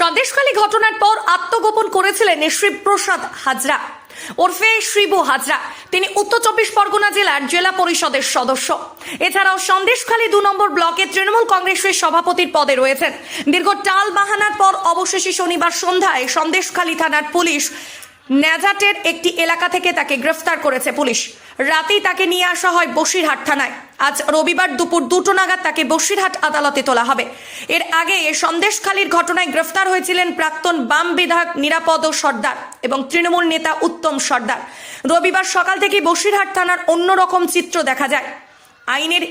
সন্দেশখালী ঘটনার পর আত্মগোপন করেছিলেন শিবপ্রসাদ হাজরা ওরফে শিবু হাজরা। তিনি উত্তর চব্বিশ পরগনা জেলার জেলা পরিষদের সদস্য। এছাড়াও সন্দেশখালী দু নম্বর ব্লকে তৃণমূল কংগ্রেসের সভাপতির পদে রয়েছেন। দীর্ঘ টাল বাহানার পর অবশেষে শনিবার সন্ধ্যায় সন্দেশখালী থানার পুলিশ ন্যাজাটের একটি এলাকা থেকে তাকে গ্রেফতার করেছে পুলিশ। রাতেই তাকে নিয়ে আসা হয় বসিরহাট থানায়। আজ রবিবার দুপুর দুটো নাগাদ তাকে বসিরহাট আদালতে তোলা হবে। এর আগে সন্দেশখালীর ঘটনায় গ্রেফতার হয়েছিলেন প্রাক্তন বাম বিধায়ক নিরাপদ সর্দার এবং তৃণমূল নেতা উত্তম সর্দার। রবিবার সকাল থেকে বসিরহাট থানার অন্যরকম চিত্র দেখা যায়। আইনের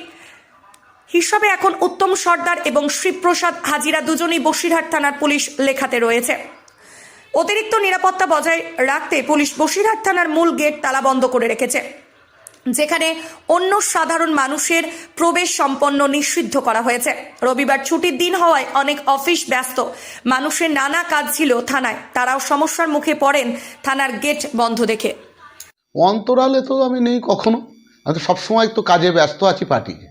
হিসাবে এখন উত্তম সর্দার এবং শিবপ্রসাদ হাজিরা দুজনেই বসিরহাট থানার পুলিশ লেখাতে রয়েছে। অতিরিক্ত নিরাপত্তা বজায় রাখতে পুলিশ বসিরহাট থানার মূল গেট তালাবন্ধ করে রেখেছে, যেখানে অন্য সাধারণ মানুষের প্রবেশ সম্পন্ন নিষিদ্ধ করা হয়েছে। রবিবার ছুটির দিন হওয়ায় অনেক অফিস ব্যস্ত। মানুষের নানা কাজ ছিল থানায়। তারাও সমস্যার মুখে পড়েন থানার গেট বন্ধ দেখে। অন্তরালে তো আমি নেই কখনো। আমি সবসময় তো কাজে ব্যস্ত আছি পার্টিতে।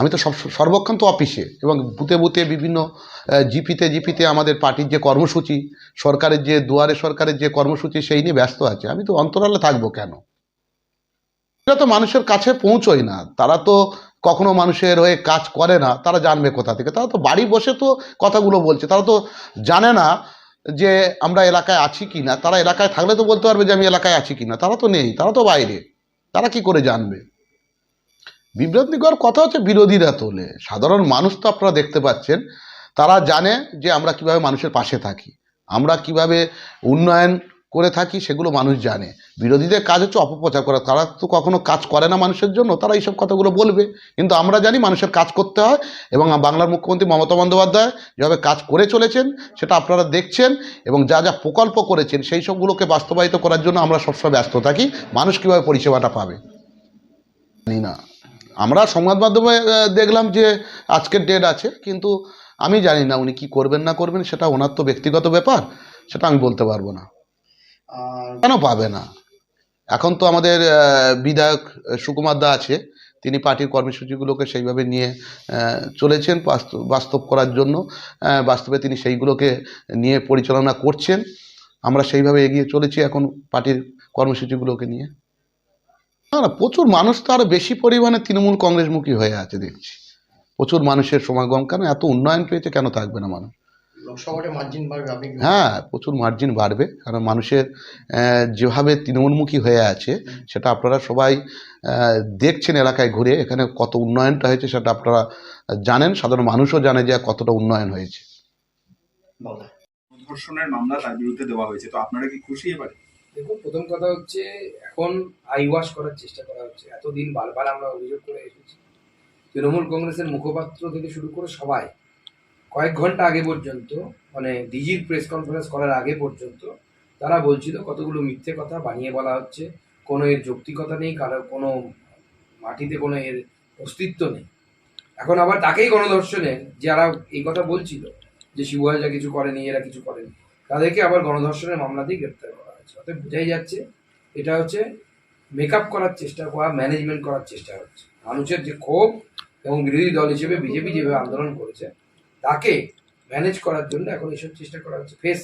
আমি তো সব সর্বক্ষণ তো অফিসে এবং বুথে বুথে বিভিন্ন জিপিতে জিপিতে আমাদের পার্টির যে কর্মসূচি, সরকারের যে দুয়ারে সরকারের যে কর্মসূচি, সেই নিয়ে ব্যস্ত আছে। আমি তো অন্তরালে থাকব কেন? এটা তো মানুষের কাছে পৌঁছয় না। তারা তো কখনো মানুষের হয়ে কাজ করে না, তারা জানবে কোথা থেকে। তারা তো বাড়ি বসে তো কথাগুলো বলছে। তারা তো জানে না যে আমরা এলাকায় আছি কি না তারা এলাকায় থাকলে তো বলতে পারবে যে আমি এলাকায় আছি কি না তারা তো নেই, তারা তো বাইরে। তারা কি করে জানবে? বিভ্রান্তিকর কথা হচ্ছে বিরোধীরা তোলে সাধারণ মানুষ তো আপনারা দেখতে পাচ্ছেন, তারা জানে যে আমরা কীভাবে মানুষের পাশে থাকি। আমরা কীভাবে উন্নয়ন করে থাকি সেগুলো মানুষ জানে। বিরোধীদের কাজ হচ্ছে অপপ্রচার করা। তারা তো কখনো কাজ করে না মানুষের জন্য, তারা এইসব কথাগুলো বলবে। কিন্তু আমরা জানি মানুষের কাজ করতে হয় এবং বাংলার মুখ্যমন্ত্রী মমতা বন্দ্যোপাধ্যায় যেভাবে কাজ করে চলেছেন, সেটা আপনারা দেখছেন এবং যা যা প্রকল্প করেছেন, সেই সবগুলোকে বাস্তবায়িত করার জন্য আমরা সবসময় ব্যস্ত থাকি। মানুষ কীভাবে পরিষেবাটা পাবে? না। আমরা সংবাদ মাধ্যমে দেখলাম যে আজকের ডেট আছে কিন্তু আমি জানি না উনি কি করবেন না করবেন সেটা ওনার তো ব্যক্তিগত ব্যাপার সেটা আমি বলতে পারব না। কেন পাবে না? এখন তো আমাদের বিধায়ক সুকুমার দা আছে তিনি পার্টির কর্মসূচিগুলোকে সেইভাবে নিয়ে চলেছেন বাস্তব বাস্তব করার জন্য বাস্তবে তিনি সেইগুলোকে নিয়ে পরিচালনা করছেন। আমরা সেইভাবে এগিয়ে চলেছি এখন পার্টির কর্মসূচিগুলোকে নিয়ে। না না প্রচুর মানুষ তো আরও বেশি পরিমাণে তৃণমূল কংগ্রেসমুখী হয়ে আছে দেখছি। প্রচুর মানুষের সমাগম কেন এত উন্নয়ন পেয়েছে কেন থাকবে না মানুষ? লোকসভাতে মার্জিন বাড়বে আপনি কি হ্যাঁ প্রচুর মার্জিন বাড়বে কারণ মানুষের যেভাবে তৃণমূলমুখী হয়ে আছে সেটা আপনারা সবাই দেখছেন এলাকায় ঘুরে এখানে কত উন্নয়নটা হয়েছে সেটা আপনারা জানেন সাধারণ মানুষও জানে যে কতটা উন্নয়ন হয়েছে। ধর্ষণের মামলা তার বিরুদ্ধে দেওয়া হয়েছে তো আপনারা কি খুশি এবারে? দেখুন, প্রথম কথা হচ্ছে এখন আই ওয়াশ করার চেষ্টা করা হচ্ছে। এতদিন বারবার আমরা অভিযোগ করে এসেছি। তৃণমূল কংগ্রেসের মুখপাত্র থেকে শুরু করে সবাই কয়েক ঘণ্টা আগে পর্যন্ত মানে ডিজির প্রেস কনফারেন্স করার আগে পর্যন্ত, তারা বলছিল কতগুলো মিথ্যে কথা বানিয়ে বলা হচ্ছে। কোনো এর যৌক্তিকতা নেই কারোর কোনো মাটিতে কোনো এর অস্তিত্ব নেই। এখন আবার তাকেই গণধর্ষণে যারা এই কথা বলছিল যে শিবহাজা কিছু করেনি, এরা কিছু করেনি, তাদেরকে আবার গণধর্ষণের মামলা দিয়ে গ্রেপ্তার হয়েছে বোঝাই যাচ্ছে, এটা হচ্ছে মেকআপ করার চেষ্টা করা ম্যানেজমেন্ট করার চেষ্টা হচ্ছে। মানুষের যে ক্ষোভ এবং বিরোধী দল হিসেবে বিজেপি যেভাবে আন্দোলন করেছে, তাকে ম্যানেজ করার জন্য এখন এসব চেষ্টা করা হচ্ছে। ফেস